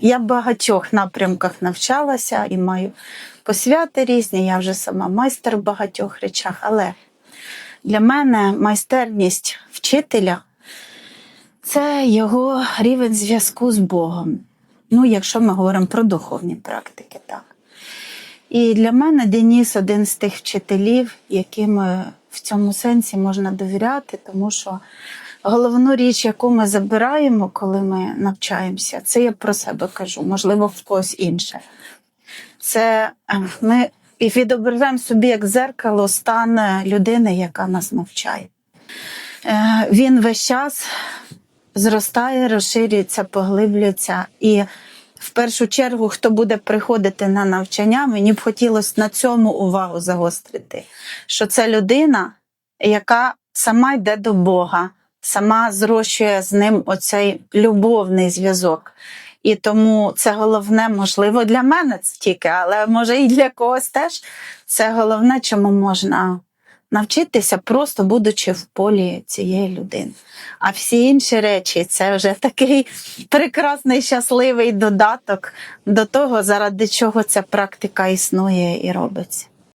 Я в багатьох напрямках навчалася і маю посвяти різні. Я вже сама майстер в багатьох речах. Але для мене майстерність вчителя це його рівень зв'язку з Богом. Ну, якщо ми говоримо про духовні практики, так. І для мене Деніс один з тих вчителів, яким е, в цьому сенсі можна довіряти, тому що головну річ, яку ми забираємо, коли ми навчаємося, це я про себе кажу, можливо, в когось інше. Це е, ми відображаємо собі як зеркало стан людини, яка нас навчає. Е, Він весь час зростає, розширюється, поглиблюється. І в першу чергу, хто буде приходити на навчання, мені б хотілося на цьому увагу загострити, що це людина, яка сама йде до Бога, сама зрощує з ним оцей любовний зв'язок. І тому це головне, можливо, для мене тільки, але може і для когось теж. Це головне, чому можна навчитися, просто будучи в полі цієї людини. А всі інші речі це вже такий прекрасний, щасливий додаток до того, заради чого ця практика існує і робиться.